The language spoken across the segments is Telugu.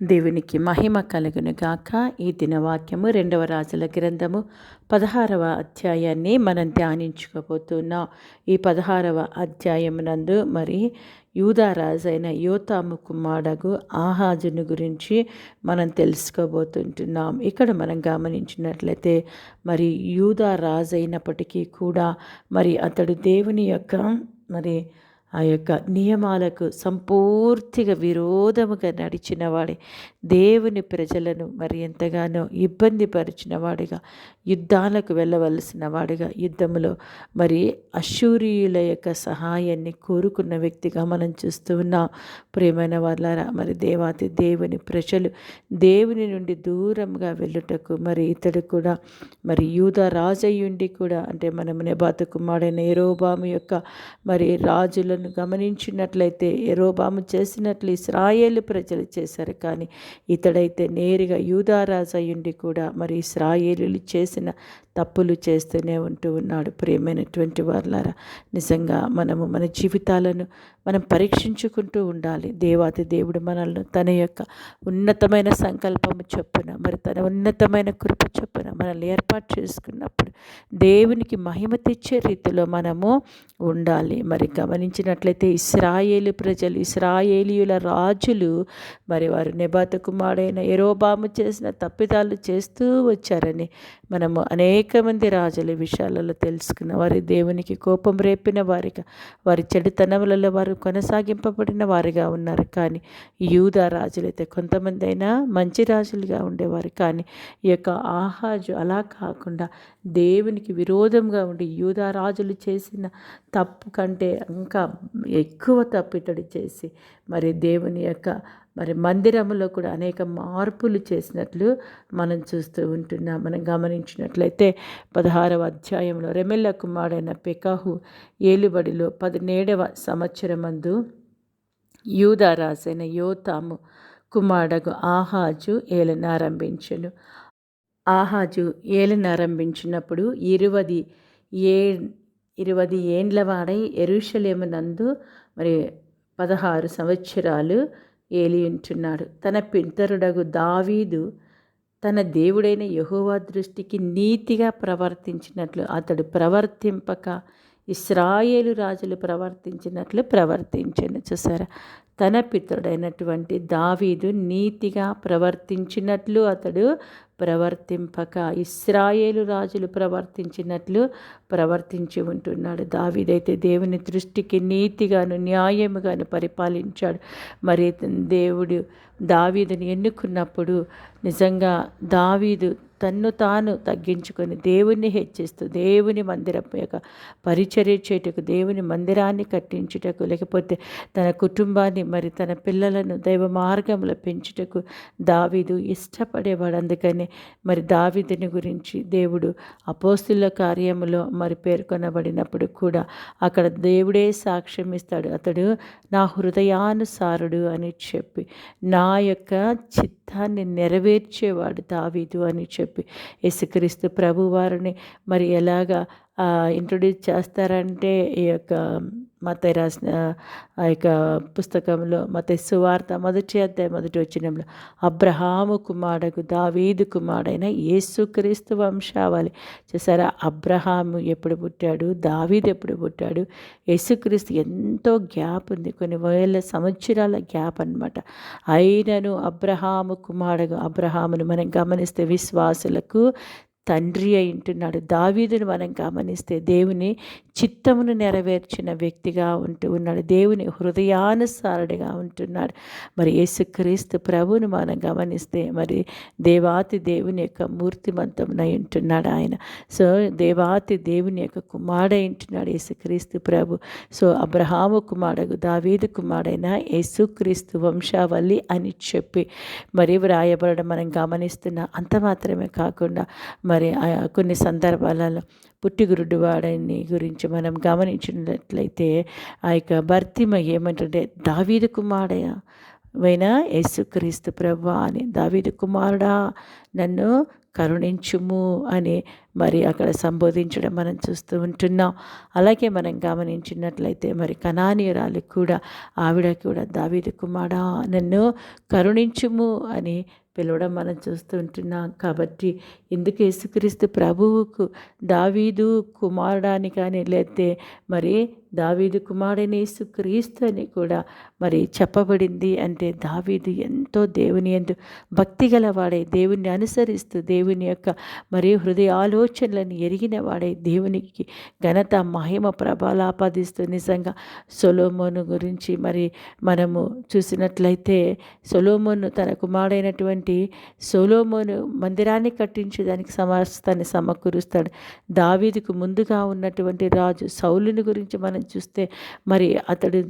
దేవునికి మహిమ కలుగును గాక. ఈ దినవాక్యము రెండవ రాజుల గ్రంథము పదహారవ అధ్యాయాన్ని మనం ధ్యానించుకోబోతున్నాం. ఈ పదహారవ అధ్యాయమునందు మరి యూదారాజైన యోతాము కుమారగు ఆహాజును గురించి మనం తెలుసుకోబోతుంటున్నాం. ఇక్కడ మనం గమనించినట్లయితే మరి యూదారాజైనప్పటికీ కూడా మరి అతడు దేవుని యొక్క మరి ఆ యొక్క నియమాలకు సంపూర్తిగా విరోధముగా నడిచిన వాడే దేవుని ప్రజలను మరి ఎంతగానో ఇబ్బంది పరిచిన వాడిగా యుద్ధాలకు వెళ్ళవలసిన వాడిగా యుద్ధంలో మరి అశూరియుల యొక్క సహాయాన్ని కోరుకున్న వ్యక్తిగా మనం చూస్తూ ఉన్నాం. ప్రేమైన వాళ్ళారా మరి దేవాతి దేవుని ప్రజలు దేవుని నుండి దూరంగా వెళ్ళుటకు మరి ఇతడు కూడా మరి యూద రాజయ్యుండి కూడా అంటే మనం నెబాత కుమారుడైన ఏరోబాము యొక్క మరి రాజుల ప్రజలను గమనించినట్లయితే ఎరోబాము చేసినట్లు ఇస్రాయేలు ప్రజలు చేశారు. కానీ ఇతడైతే నేరుగా యూదారాజయుండి కూడా మరి ఇస్రాయేలు చేసిన తప్పులు చేస్తూనే ఉంటూ ఉన్నాడు. ప్రేమైనటువంటి వారులారా నిజంగా మనము మన జీవితాలను మనం పరీక్షించుకుంటూ ఉండాలి. దేవాతి దేవుడు మనల్ని తన యొక్క ఉన్నతమైన సంకల్పము చొప్పున మరి తన ఉన్నతమైన కృప చొప్పున మనల్ని ఏర్పాటు చేసుకున్నప్పుడు దేవునికి మహిమ తెచ్చే రీతిలో మనము ఉండాలి. మరి గమనించిన చూసినట్లయితే ఇస్రాయేలు ప్రజలు ఇస్రాయేలీయుల రాజులు మరి వారు నెబాత కుమారుడైన ఎరోబాము చేసిన తప్పిదాలు చేస్తూ వచ్చారని మనము అనేక మంది రాజుల విషయాలలో తెలుసుకున్న వారి దేవునికి కోపం రేపిన వారిగా వారి చెడుతనములలో వారు కొనసాగింపబడిన వారిగా ఉన్నారు. కానీ యూదా రాజులైతే కొంతమంది అయినా మంచి రాజులుగా ఉండేవారు. కానీ ఈ యొక్క ఆహాజు అలా కాకుండా దేవునికి విరోధంగా ఉండి యూదా రాజులు చేసిన తప్పు కంటే ఇంకా ఎక్కువ తప్పితడి చేసి మరి దేవుని యొక్క మరి మందిరంలో కూడా అనేక మార్పులు చేసినట్లు మనం చూస్తూ ఉంటున్నాం. మనం గమనించినట్లయితే పదహారవ అధ్యాయంలో రెమెల్ల కుమారుడైన పెకాహు ఏలుబడిలో పదిహేడవ సంవత్సరమందు యూదారాజైన యోతాము కుమారుడగు ఆహాజు ఏలనారంభించను. ఆహాజు ఏలనారంభించినప్పుడు ఇరువది ఏ ఇరువది ఏండ్ల వాడై ఎరుషలేమునందు మరి పదహారు సంవత్సరాలు ఏలియుంటున్నాడు తన పింతరుడగు దావీదు తన దేవుడైన యహోవా దృష్టికి నీతిగా ప్రవర్తించినట్లు అతడు ప్రవర్తింపక ఇస్రాయేలు రాజులు ప్రవర్తించినట్లు ప్రవర్తించను. చూసారా? తన పితరుడైనటువంటి దావీదు నీతిగా ప్రవర్తించినట్లు అతడు ప్రవర్తింపక ఇస్రాయేలు రాజులు ప్రవర్తించినట్లు ప్రవర్తించి ఉంటున్నాడు. దావీదైతే దేవుని దృష్టికి నీతిగాను న్యాయముగాను పరిపాలించాడు. మరి దేవుడు దావీదుని ఎన్నుకున్నప్పుడు నిజంగా దావీదు తన్ను తాను తగ్గించుకొని దేవుణ్ణి హెచ్చిస్తూ దేవుని మందిరం యొక్క పరిచర్య చేయుటకు దేవుని మందిరాన్ని కట్టించుటకు లేకపోతే తన కుటుంబాన్ని మరి తన పిల్లలను దైవ మార్గంలో పెంచుటకు దావీదు ఇష్టపడేవాడు. అందుకని మరి దావీదుని గురించి దేవుడు అపోస్తుల కార్యములో మరి పేర్కొనబడినప్పుడు కూడా అక్కడ దేవుడే సాక్ష్యం ఇస్తాడు. అతడు నా హృదయానుసారుడు అని చెప్పి నా యొక్క చిత్తాన్ని నెరవేర్చేవాడు దావీదు అని చెప్పి యేసుక్రీస్తు ప్రభు వారిని మరి ఎలాగా ఇంట్రొడ్యూస్ చేస్తారంటే ఈ యొక్క మత రాసిన ఆ యొక్క పుస్తకంలో మత సువార్త మొదటి అధ్యాయ మొదటి వచ్చినంలో అబ్రహాము కుమారుడు దావీదు కుమారుడైన యేసుక్రీస్తు వంశావళి. చూసారా? అబ్రహాము ఎప్పుడు పుట్టాడు? దావీదు ఎప్పుడు పుట్టాడు? యేసుక్రీస్తు ఎంతో గ్యాప్ ఉంది కొన్ని వేల సంవత్సరాల గ్యాప్ అనమాట అయినను అబ్రహాము కుమారుడు అబ్రహామును మనం గమనిస్తే విశ్వాసులకు తండ్రి అయి ఉంటున్నాడు. దావీదును మనం గమనిస్తే దేవుని చిత్తమును నెరవేర్చిన వ్యక్తిగా ఉంటూ ఉన్నాడు. దేవుని హృదయానుసారుడిగా ఉంటున్నాడు. మరి యేసుక్రీస్తు ప్రభువును మనం గమనిస్తే మరి దేవాతి దేవుని యొక్క మూర్తిమంతమునై ఉంటున్నాడు ఆయన. సో దేవాతి దేవుని యొక్క కుమారుడై ఉంటున్నాడు యేసుక్రీస్తు ప్రభు. సో అబ్రహాము కుమారుడు దావీదు కుమారుడైన యేసుక్రీస్తు వంశావళి అని చెప్పి మరి వ్రాయబడడం మనం గమనిస్తున్నా అంత మాత్రమే కాకుండా మరి మరి కొన్ని సందర్భాలలో పుట్టిగురుడు వాడని గురించి మనం గమనించినట్లయితే ఆ యొక్క భర్తిమ ఏమంటుంటే దావీదు కుమారుడయ వైనా యేసుక్రీస్తు ప్రభు అని దావీదు కుమారుడా నన్ను కరుణించుము అని మరి అక్కడ సంబోధించడం మనం చూస్తూ ఉంటున్నాం. అలాగే మనం గమనించినట్లయితే మరి కణానీయురాలు కూడా ఆవిడ కూడా దావీదు కుమారా నన్ను కరుణించుము అని పిలవడం మనం చూస్తూ ఉంటున్నాం. కాబట్టి ఎందుకు యేసుక్రీస్తు ప్రభువుకు దావీదు కుమారుడాని కానీ లేతే మరి దావీదు కుమారుడని క్రీస్తు అని కూడా మరి చెప్పబడింది అంటే దావీదు ఎంతో దేవుని ఎందు భక్తి గలవాడే దేవుణ్ణి అనుసరిస్తూ దేవుని యొక్క మరి హృదయ ఆలోచనలను ఎరిగిన వాడే దేవునికి ఘనత మహిమ ప్రభాలాపాదిస్తూ నిజంగా సొలోమోను గురించి మరి మనము చూసినట్లయితే సొలోమోను తన కుమారుడైనటువంటి సొలోమోను మందిరాన్ని కట్టించడానికి సమస్తాన్ని సమకూరుస్తాడు. దావీదుకు ముందుగా ఉన్నటువంటి రాజు సౌలుని గురించి మనం చూస్తే మరి అతడు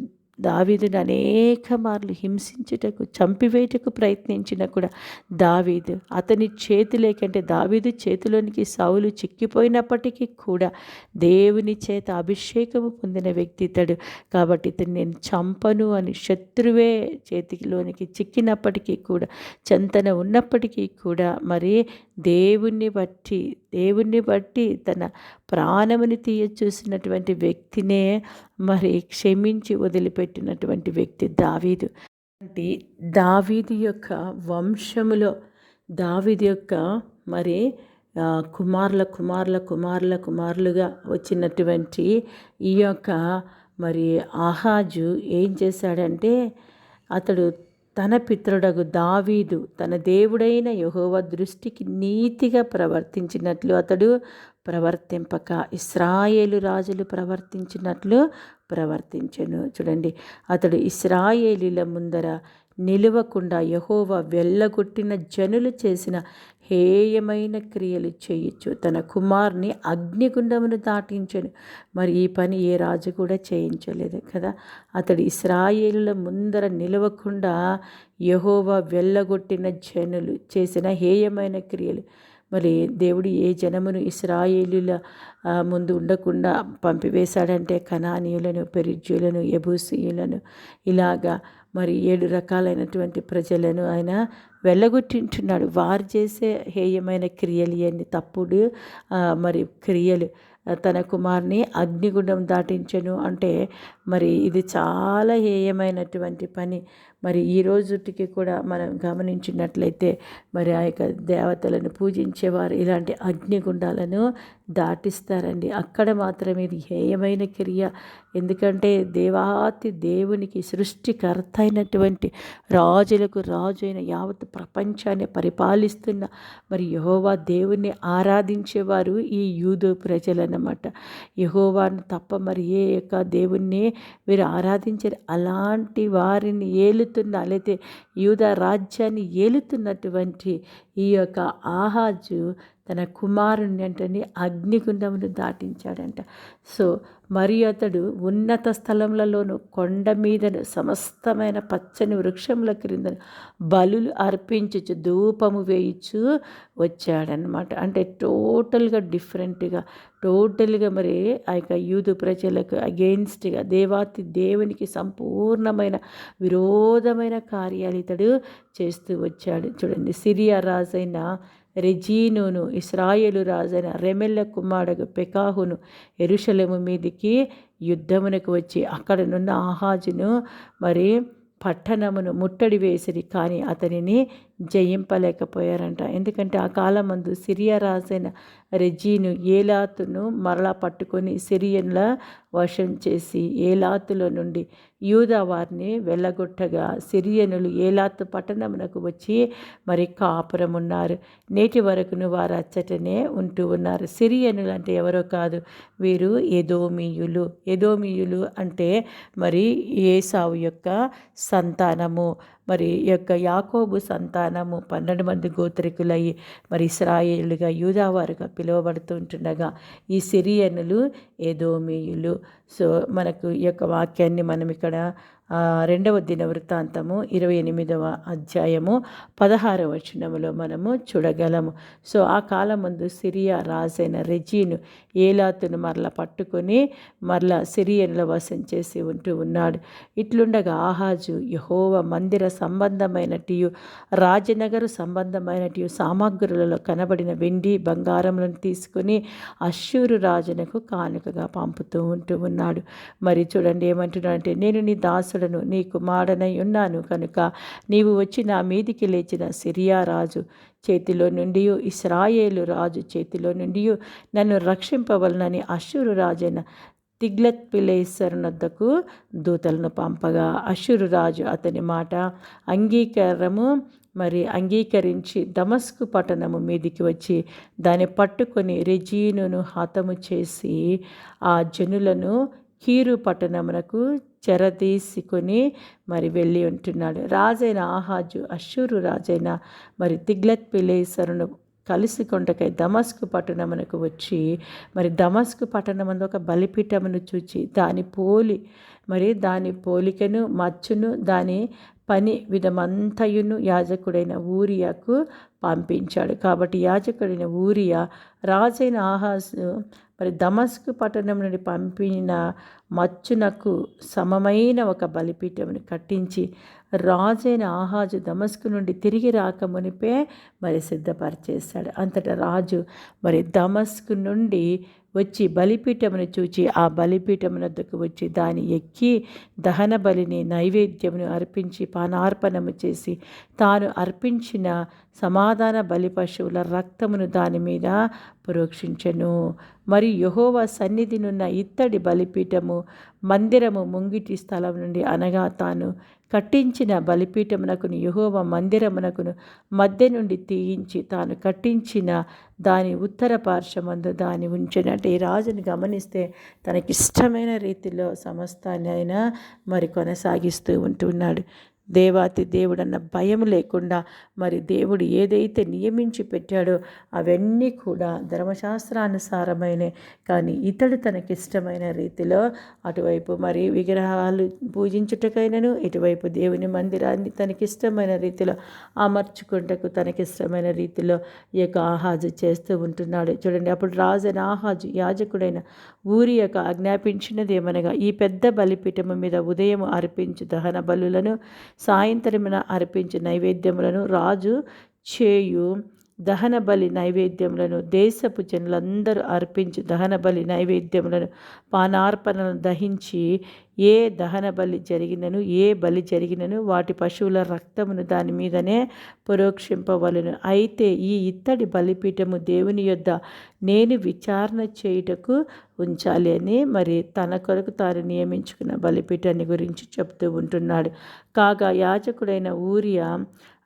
దావీదును అనేక మార్లు హింసించుటకు చంపివేయటకు ప్రయత్నించిన కూడా దావీదు అతని చేతి లేకంటే దావీదు చేతిలోనికి సౌలు చిక్కిపోయినప్పటికీ కూడా దేవుని చేత అభిషేకము పొందిన వ్యక్తి ఇతడు. కాబట్టి ఇతను నేను చంపను అని శత్రువే చేతిలోనికి చిక్కినప్పటికీ కూడా చెంతన ఉన్నప్పటికీ కూడా మరి దేవుణ్ణి బట్టి దేవుణ్ణి బట్టి తన ప్రాణముని తీయ చూసినటువంటి వ్యక్తినే మరి క్షమించి వదిలిపెట్టినటువంటి వ్యక్తి దావీదు. అంటే దావీదు యొక్క వంశములో దావీదు యొక్క మరి కుమారుల కుమారుల కుమారుల కుమారులుగా వచ్చినటువంటి ఈ యొక్క మరి ఆహాజు ఏం చేశాడంటే అతడు తన పితృడగు దావీదు తన దేవుడైన యహోవ దృష్టికి నీతిగా ప్రవర్తించినట్లు అతడు ప్రవర్తింపక ఇస్రాయేలు రాజులు ప్రవర్తించినట్లు ప్రవర్తించను. చూడండి అతడు ఇస్రాయేలీల ముందర నిలవకుండా యహోవ వెళ్ళగొట్టిన జనులు చేసిన హేయమైన క్రియలు చేయొచ్చు. తన కుమార్ని అగ్నిగుండమును దాటించను. మరి ఈ పని ఏ రాజు కూడా చేయించలేదు కదా? అతడు ఇస్రాయేలుల ముందర నిలవకుండా యహోవా వెళ్ళగొట్టిన జనులు చేసిన హేయమైన క్రియలు. మరి దేవుడు ఏ జనమును ఇస్రాయేలుల ముందు ఉండకుండా పంపివేశాడంటే కణానీయులను పెరిజ్యులను ఎబూసీయులను ఇలాగా మరి ఏడు రకాలైనటువంటి ప్రజలను ఆయన వెళ్ళగొట్టింటున్నాడు వారు చేసే హేయమైన క్రియలు అని తప్పుడు మరి క్రియలు. తన కుమార్ని అగ్నిగుండం దాటించను అంటే మరి ఇది చాలా హేయమైనటువంటి పని. మరి ఈ రోజుటికి కూడా మనం గమనించినట్లయితే మరి ఆ యొక్క దేవతలను పూజించేవారు ఇలాంటి అగ్నిగుండాలను దాటిస్తారండి. అక్కడ మాత్రమే ఇది హేయమైన క్రియ. ఎందుకంటే దేవాతి దేవునికి సృష్టికర్త అయినటువంటి రాజులకు రాజు అయిన యావత్ ప్రపంచాన్ని పరిపాలిస్తున్న మరి యహోవా దేవుణ్ణి ఆరాధించేవారు ఈ యూదు ప్రజలన్నమాట యహోవాను తప్ప మరి ఏ యొక్క దేవుణ్ణి వీరు ఆరాధించారు అలాంటి వారిని ఏలుతున్న లేతే యూద రాజ్యాన్ని ఏలుతున్నటువంటి ఈ యొక్క ఆహాజు తన కుమారుణ్ణి అంటే అగ్నిగుండమును దాటించాడంట. సో మరి అతడు ఉన్నత స్థలములలోను కొండ మీదను సమస్తమైన పచ్చని వృక్షముల క్రింద బలులు అర్పించచ్చు ధూపము వేయించు వచ్చాడనమాట అంటే టోటల్గా డిఫరెంట్గా టోటల్గా మరి ఆ యొక్క యూదు ప్రజలకు అగెయిన్స్ట్గా దేవాతి దేవునికి సంపూర్ణమైన విరోధమైన కార్యాలు ఇతడు చేస్తూ వచ్చాడు. చూడండి సిరియా రాజైన రెజీనును ఇస్రాయేలు రాజైన రెమెల్ల కుమారుడు పెకాహును ఎరుషలము మీదికి యుద్ధమునకు వచ్చి అక్కడనున్న ఆహాజును మరి పట్టణమును ముట్టడి వేసిరి. కానీ అతనిని జయింపలేకపోయారంట. ఎందుకంటే ఆ కాలం మందు సిరియా రాజైన రెజీను ఏలాతును మరలా పట్టుకొని సిరియన్ల వశం చేసి ఏలాతులో నుండి యూదా వారిని వెళ్ళగొట్టగా సిరియనులు ఏలాతు పట్టణమునకు వచ్చి మరి కాపురం ఉన్నారు నేటి వరకును వారు అచ్చటనే ఉంటూ ఉన్నారు. సిరియనులు అంటే ఎవరో కాదు వీరు ఎదోమియులు. ఎదోమియులు అంటే మరి ఏసావు యొక్క సంతానము. మరి యొక్క యాకోబు సంతానము పన్నెండు మంది గోత్రికులయ్యి మరి ఇస్రాయేలుగా యూదావారుగా పిలువబడుతుంటుండగా ఈ సిరియనులు ఏదోమీయులు సో మనకు ఈ యొక్క వాక్యాన్ని మనం ఇక్కడ రెండవ దిన వృత్తాంతము ఇరవై ఎనిమిదవ అధ్యాయము పదహారవ వచనములో మనము చూడగలము. సో ఆ కాలం ముందు సిరియా రాజైన రెజీను ఏలాతును మరల పట్టుకొని మరల సిరియన్ల వశం చేసి ఉంటూ ఉన్నాడు. ఇట్లుండగా ఆహాజు యహోవ మందిర సంబంధమైనటియు రాజనగరు సంబంధమైనటియు సామాగ్రులలో కనబడిన వెండి బంగారములను తీసుకుని అశ్షూరు రాజునకు కానుకగా పంపుతూ ఉంటూ అన్నాడు మరి చూడండి ఏమంటున్నాడంటే నేను నీ దాసుడను నీ కుమారుడనై ఉన్నాను కనుక నీవు వచ్చి నా మీదికి లేచిన సిరియా రాజు చేతిలో నుండి ఇస్రాయేలు రాజు చేతిలో నుండి నన్ను రక్షింపవలనని అశ్వరు రాజైన తిగ్లత్ పిలేశ్వరునద్దకు దూతలను పంపగా. అశురు రాజు అతని మాట అంగీకారము మరి అంగీకరించి దమస్కు పట్టణము మీదికి వచ్చి దాన్ని పట్టుకొని రెజీనును హతము చేసి ఆ జనులను కీరు పట్టణమునకు చెరదీసుకొని మరి వెళ్ళి ఉంటున్నాడు. రాజైన ఆహాజు అశ్షూరు రాజైన మరి తిగ్లత్ పిలేసరును కలిసి కొండకై దమస్కు పట్టణమునకు వచ్చి మరి దమస్కు పట్టణమందు ఒక బలిపీఠమును చూచి దాని పోలి మరి దాని పోలికను మచ్చును దాని పని విధమంతయును యాజకుడైన ఊరియాకు పంపించాడు. కాబట్టి యాజకుడైన ఊరియా రాజైన ఆహాసు మరి దమస్కు పట్టణం నుండి పంపిన మచ్చునకు సమమైన ఒక బలిపీఠమును కట్టించి రాజైన ఆహాజు దమస్కు నుండి తిరిగి రాకమునిపే మరి సిద్ధపరిచేశాడు. అంతటా రాజు మరి దమస్కు నుండి వచ్చి బలిపీఠమును చూచి ఆ బలిపీఠమునద్దకు వచ్చి దాని ఎక్కి దహన బలిని నైవేద్యమును అర్పించి పానార్పణము చేసి తాను అర్పించిన సమాధాన బలి పశువుల రక్తమును దాని మీద పురోక్షించను. మరి యహోవ సన్నిధినున్న ఇత్తడి బలిపీఠము మందిరము ముంగిటి స్థలం నుండి అనగా తాను కట్టించిన బలిపీఠమునకును యహోవ మందిరమునకును మధ్య నుండి తీయించి తాను కట్టించిన దాని ఉత్తర పార్శ్వమందు దాని ఉంచినట్టు ఈ రాజుని గమనిస్తే తనకిష్టమైన రీతిలో సమస్తాన్ని అయినా మరి కొనసాగిస్తూ ఉంటున్నాడు. దేవాతి దేవుడన్న భయం లేకుండా మరి దేవుడు ఏదైతే నియమించి పెట్టాడో అవన్నీ కూడా ధర్మశాస్త్రానుసారమైన కానీ ఇతడు తనకిష్టమైన రీతిలో అటువైపు మరి విగ్రహాలు పూజించుటకైనను ఇటువైపు దేవుని మందిరాన్ని తనకిష్టమైన రీతిలో అమర్చుకుంటకు తనకిష్టమైన రీతిలో ఈ యొక్క ఆహాజు చేస్తూ ఉంటున్నాడు. చూడండి అప్పుడు రాజైన ఆహాజు యాజకుడైన ఊరి యొక్క ఆజ్ఞాపించినది ఏమనగా ఈ పెద్ద బలిపీఠము మీద ఉదయం అర్పించు దహన బలులను సాయంత్రమున అర్పించే నైవేద్యములను రాజు చేయు దహన బలి నైవేద్యములను దేశపు జనులందరూ అర్పించి దహన బలి నైవేద్యములను పానార్పణలను దహించి ఏ దహన బలి జరిగినను ఏ బలి జరిగినను వాటి పశువుల రక్తమును దాని మీదనే పురోక్షింపవలను. అయితే ఈ ఇత్తడి బలిపీఠము దేవుని యొద్ద నేను విచారణ చేయుటకు ఉంచాలి అని మరి తన కొరకు తాను నియమించుకున్న బలిపీఠాన్ని గురించి చెప్తూ ఉంటున్నాడు. కాగా యాజకుడైన ఊరియా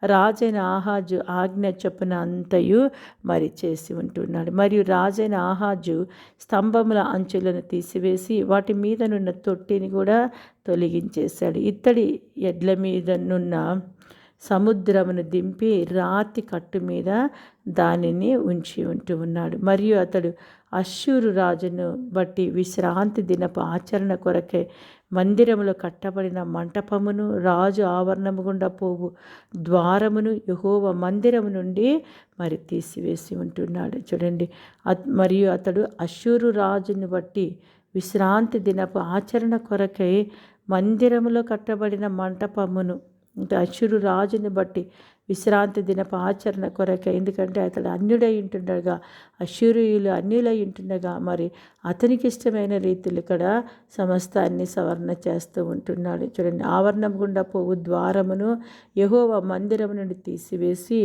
రాజైన ఆహాజు ఆజ్ఞ చొప్పున అంతయు మరి చేసి ఉంటున్నాడు. మరియు రాజైన ఆహాజు స్తంభముల అంచులను తీసివేసి వాటి మీదనున్న తొట్టిని కూడా తొలగించేశాడు. ఇత్తడి ఎడ్ల మీదనున్న సముద్రమును దింపి రాతి కట్టు మీద దానిని ఉంచి ఉంటూ ఉన్నాడు. మరియు అతడు అశ్షూరు రాజును బట్టి విశ్రాంతి దినపు ఆచరణ కొరకే మందిరములో కట్టబడిన మంటపమును రాజు ఆవరణము గుండా పోవు. ద్వారమును యహోవ మందిరము నుండి మరి తీసివేసి ఉంటున్నాడు. చూడండి మరియు అతడు అశూరు రాజును బట్టి విశ్రాంతి దినపు ఆచరణ కొరకై మందిరములో కట్టబడిన మంటపమును అంటే అశురు రాజుని బట్టి విశ్రాంతి దినపు ఆచరణ కొరకే. ఎందుకంటే అతడు అన్యుడై ఉంటుండగా అశూరియులు అన్యులై ఉంటుండగా మరి అతనికి ఇష్టమైన రీతిలో ఇక్కడ సమస్తాన్ని సవరణ చేస్తూ ఉంటున్నాడు. చూడండి ఆవరణం గుండా పోవు ద్వారమును యహోవ మందిరం నుండి తీసివేసి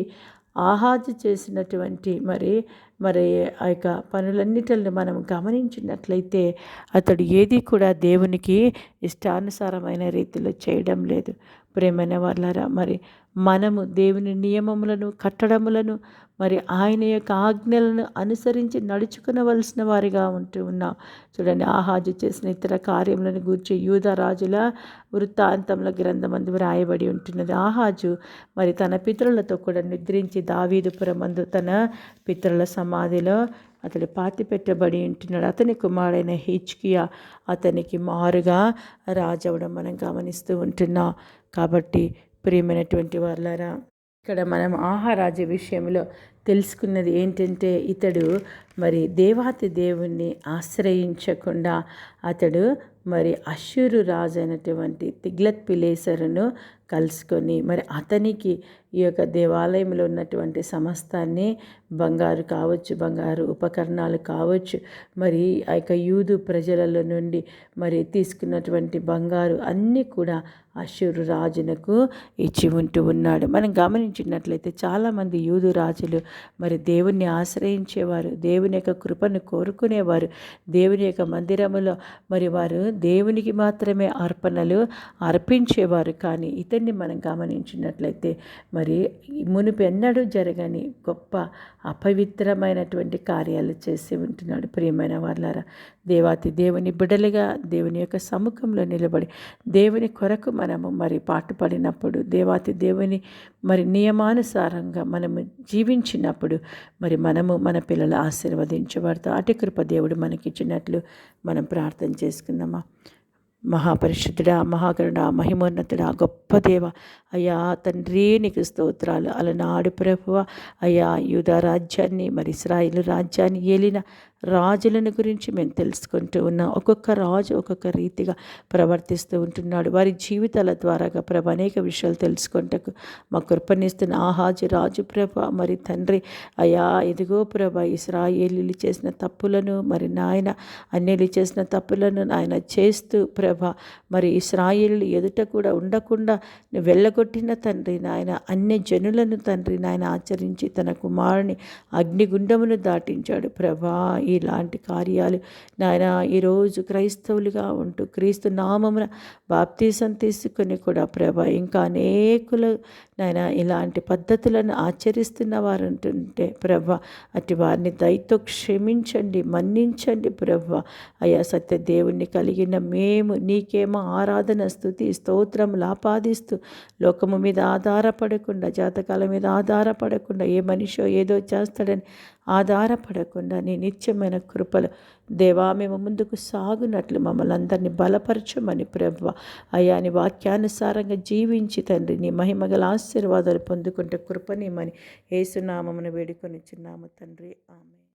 ఆహాజు చేసినటువంటి మరి మరి ఆ యొక్క పనులన్నిటిని మనం గమనించినట్లయితే అతడు ఏది కూడా దేవునికి ఇష్టానుసారమైన రీతిలో చేయడం లేదు. ప్రేమైన వాళ్ళారా మరి మనము దేవుని నియమములను కట్టడములను మరి ఆయన యొక్క ఆజ్ఞలను అనుసరించి నడుచుకునవలసిన వారిగా ఉంటూ ఉన్నాం. చూడండి ఆహాజు చేసిన ఇతర కార్యములను గూర్చి యూద రాజుల వృత్తాంతముల గ్రంథమందు వ్రాయబడి ఉంటున్నది. ఆహాజు మరి తన పితరులతో కూడా నిద్రించి దావీదుపురమందు తన పితరుల సమాధిలో అతడు పాతి పెట్టబడి ఉంటున్నాడు. అతని కుమారుడైన హిచ్కియా అతనికి మారుగా రాజవడం మనం గమనిస్తూ ఉంటున్నాం. కాబట్టి ప్రియమైనటువంటి వాళ్ళారా ఇక్కడ మనం ఆహారాజు విషయంలో తెలుసుకున్నది ఏంటంటే ఇతడు మరి దేవాతి దేవుణ్ణి ఆశ్రయించకుండా అతడు మరి అశ్షూరు రాజు అయినటువంటి తిగ్లత్ పిలేసరును కలుసుకొని మరి అతనికి ఈ యొక్క దేవాలయంలో ఉన్నటువంటి సమస్తాన్ని బంగారు కావచ్చు బంగారు ఉపకరణాలు కావచ్చు మరి ఆ యొక్క యూదు ప్రజలలో నుండి మరి తీసుకున్నటువంటి బంగారు అన్నీ కూడా అశ్వరు రాజునకు ఇచ్చి ఉంటూ ఉన్నాడు. మనం గమనించినట్లయితే చాలామంది యూదు రాజులు మరి దేవుణ్ణి ఆశ్రయించేవారు దేవుని యొక్క కృపను కోరుకునేవారు దేవుని యొక్క మందిరములో మరి వారు దేవునికి మాత్రమే అర్పణలు అర్పించేవారు. కానీ ఇతన్ని మనం గమనించినట్లయితే మరి మునుపు ఎన్నడూ జరగని గొప్ప అపవిత్రమైనటువంటి కార్యాలు చేసి ఉంటున్నాడు ప్రియమైన వాళ్ళారా దేవాతి దేవుని బిడలుగా దేవుని యొక్క సముఖంలో నిలబడి దేవుని కొరకు మనము మరి పాటుపడినప్పుడు దేవాతి దేవుని మరి నియమానుసారంగా మనము జీవించినప్పుడు మరి మనము మన పిల్లలు ఆశీర్వదించబడతాం అటు కృప దేవుడు మనకిచ్చినట్లు మనం ప్రార్థన చేసుకుందామా? మహాపరిశుద్ధుడా మహాకరుణ మహిమోన్నతుడా గొప్ప దేవ. అయ్యా తండ్రి నీకు స్తోత్రాలు. అలనాడు ప్రభువ. అయ్యా యూద రాజ్యాన్ని మరి ఇస్రాయిల్ రాజ్యాన్ని ఏలిన రాజులను గురించి మేము తెలుసుకుంటూ ఉన్నాం. ఒక్కొక్క రాజు ఒక్కొక్క రీతిగా ప్రవర్తిస్తూ ఉంటున్నాడు. వారి జీవితాల ద్వారాగా ప్రభ అనేక విషయాలు తెలుసుకుంటకు మా కృపనిస్తున్న ఆహాజు రాజు ప్రభ మరి తండ్రి అయా ఇదిగో ప్రభ ఇస్రాయేలీలు చేసిన తప్పులను మరి నాయన అన్యులు చేసిన తప్పులను ఆయన చేస్తూ ప్రభ మరి ఇస్రాయేలీలు ఎదుట కూడా ఉండకుండా వెళ్ళగొట్టిన తండ్రి నాయన అన్య జనులను తండ్రి నాయన ఆచరించి తన కుమారుని అగ్నిగుండమును దాటించాడు. ప్రభా ఇలాంటి కార్యాలు. నాయన ఈరోజు క్రైస్తవులుగా ఉంటూ క్రీస్తు నామమున బాప్తీసం తీసుకుని కూడా ప్రభ ఇంకా అనేకులు నాయన ఇలాంటి పద్ధతులను ఆచరిస్తున్న వారు ఉంటుంటే ప్రభ అటు వారిని దయతో క్షమించండి మన్నించండి ప్రభ. అయ్యా సత్య దేవుణ్ణి కలిగిన మేము నీకేమో ఆరాధన స్థుతి స్తోత్రములు ఆపాదిస్తూ లోకము మీద ఆధారపడకుండా జాతకాల మీద ఆధారపడకుండా ఏ మనిషో ఏదో చేస్తాడని ఆధారపడకుండా నీ నిత్యమైన కృపలు. దేవా మేము ముందుకు సాగునట్లు మమ్మల్ని అందరినీ బలపరచమని ప్రభ అయ్యా నీ వాక్యానుసారంగా జీవించి తండ్రి నీ మహిమగల ఆశీర్వాదాలు పొందుకుంటే కృపనిమని ఏసునామమును వేడుకొని చిన్నాము తండ్రి. ఆమె